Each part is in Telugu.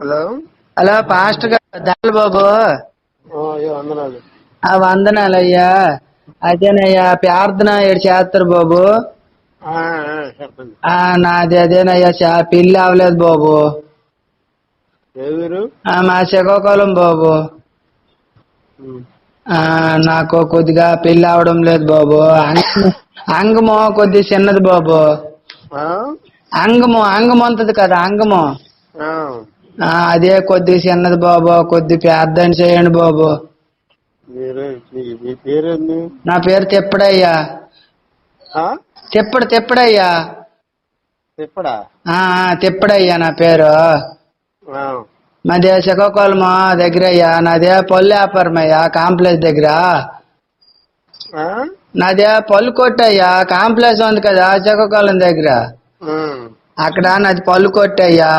హలో? హలో పాస్టర్ గారు దాల్ బాబు. ఆ, అయ్యో వందనాలు. ఆ వందనాలయ్యా. అదేనయ్యా ప్రార్థన ఏడు చేస్తారు బాబు. నాది అదేనయ్యా పెళ్ళి అవ్వలేదు బాబు. మా శ్రీకాకుళం బాబు. నాకు కొద్దిగా పెళ్ళి అవడం లేదు బాబు. అంగ- అంగము కొద్ది చిన్నది బాబు? అంగము అంగము ఉంటది కదా అంగము. అదే కొద్ది చిన్నది బాబు కొద్ది ప్రార్థన చేయండి బాబు నా పేరు తిప్పడయ్యా? తిప్పడు తిప్పడయ్యా ఆ, తిప్పడయ్యా నా పేరు. మాది శ్రీకాకుళం దగ్గర అయ్యా నాదే పళ్ళు వ్యాపారం అయ్యా కాంప్లెక్స్ దగ్గర? నాదే పళ్ళు కొట్టయ్యా కాంప్లెక్స్ ఉంది కదా శ్రీకాకుళం దగ్గర. అక్కడ నాది పళ్ళు కొట్టయ్యా.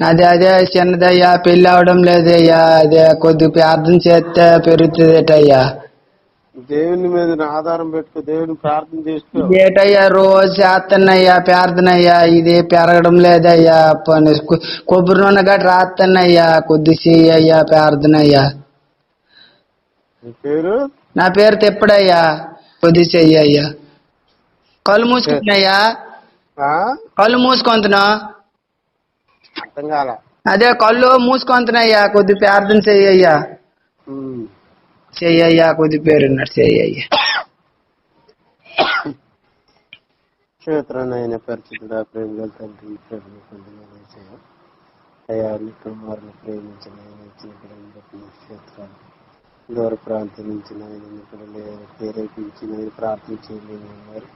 నాది అదే చిన్నదయ్యా పెళ్ళి అవడం లేదయ్యా. అదే కొద్ది ప్రార్థన చేస్తే పెరుగుతుందటయ్యా. దేవుని మీద ఆధారం పెట్టుకో దేవుని ప్రార్థన చేసుకో ఏటయ్యా రోజు చేస్తున్నాయ్యా ప్రార్థనయ్యా. ఇది పెరగడం లేదయ్యా. పని కొబ్బరి నూనె గట్రా రాస్తున్నాయ్యా కొద్ది చెయ్యయ్యా ప్రార్థనయ్యా పేరు? నా పేరు తిప్పడయ్యా. కొద్ది చెయ్యయ్యా కళ్ళు మూసుకుంటున్నాయ్యా ఆ? కళ్ళు మూసుకుంటున్నా అర్థం కాల అదే కళ్ళు మూసుకుంటున్నాయ్యా కొద్ది ప్రార్థన చెయ్యయ్యా. చెయ్యయ్యా కొద్ది పేరున్నాడు చెయ్యయ్యా క్షేత్రనైన పరిస్థితుడా ప్రేమ తండ్రి పొందిన. అయ్యా ప్రేమించిన క్షేత్రాలు దూర ప్రాంతం నుంచి నాయన నీ బిడ్డలు ప్రేరేపించి నేను ప్రార్థించేయండి వారు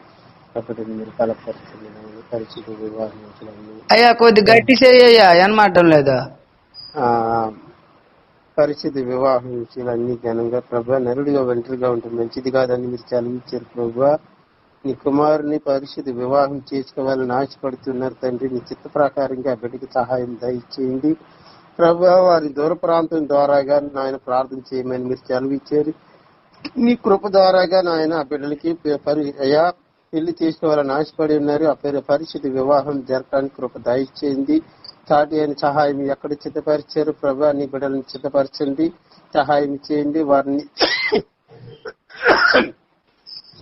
అయ్యా కొద్ది గట్టి చెయ్యయ్యా ఏనమాటం లేదా? పరిస్థితి వివాహం విషయాలన్నీ ఘనంగా ప్రభా నరుడిగా ఒంటరిగా ఉంటే మంచిది కాదని మీరు చదివించారు ప్రభా. నీ కుమారుని పరిస్థితి వివాహం చేసుకోవాలని ఆశపడుతున్నారు తండ్రి. నీ చిత్త ప్రకారంగా బిడ్డకి సహాయం దయచేయండి. ప్రభా వారి దూర ప్రాంతం ద్వారాగా నాయన ప్రార్థన చేయమని మీరు చదివించారు నీ కృప ద్వారాగా నాయన ఆ బిడ్డలకి పరి అయ్యా పెళ్ళి చేసుకోవాలని ఆశపడి ఉన్నారు. ఆ పేరు పరిస్థితి వివాహం జరగడానికి కృప దయచేయండి. తాటి అయిన సహాయం ఎక్కడ చిత్తపరిచారు ప్రభా నీ బిడ్డలను చిత్తపరచండి సహాయం చేయండి. వారిని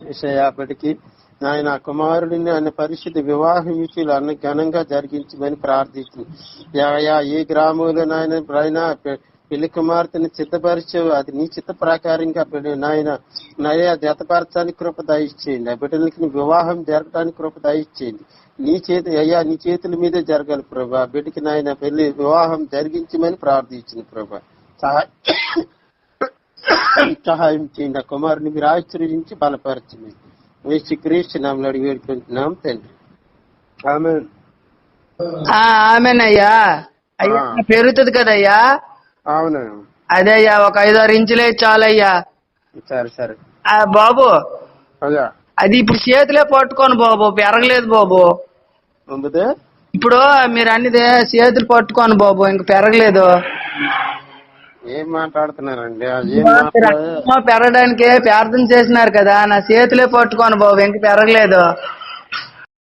విషయాపటికి నాయన కుమారుడిని ఆయన పరిస్థితి వివాహం విషయంలో అన్న ఘనంగా జరిగించమని ప్రార్థిస్తుంది ఏ గ్రామంలో నాయన పెళ్ళి కుమార్తెని చిత్తపరిచావు. అది నీ చిత్త ప్రకారంగా పెళ్ళి- నాయన నయ జతపరచడానికి కృప దయచేయండి. ఆ బిడ్డలకి వివాహం జరగడానికి కృప దయచేయండి. నీ చేతి అయ్యా నీ చేతుల మీదే జరగాలి ప్రభా. బిడ్డకి నాయన పెళ్ళి వివాహం జరిగించమని ప్రార్థించింది ప్రభా. సహాయ సహాయం చేయండి. ఆ కుమారుని మీరు ఆశ్చర్యించి బలపరచండి వేసి క్రీస్తు నామలు అడిగి వేడుకుంటున్నాం తండ్రి. ఆమె ఆమెనయ్యా. అయ్యా. పెరుగుతుంది కదయ్యా. అవును. అదే అయ్యా ఒక ఐదారు ఇంచులే చాలయ్యా. సరే సరే. ఆ బాబు. అయ్యా అది ఇప్పుడు చేతులే పట్టుకోను బాబు పెరగలేదు బాబు. ఇప్పుడు మీరు అన్నిదే చేతులు పట్టుకోను బాబు ఇంక పెరగలేదు. ఏం మాట్లాడుతున్నారండి? అది మాట్లాడ పెరగడానికి ప్రార్థన చేసినారు కదా నా చేతులే పట్టుకోను బాబు ఇంక పెరగలేదు.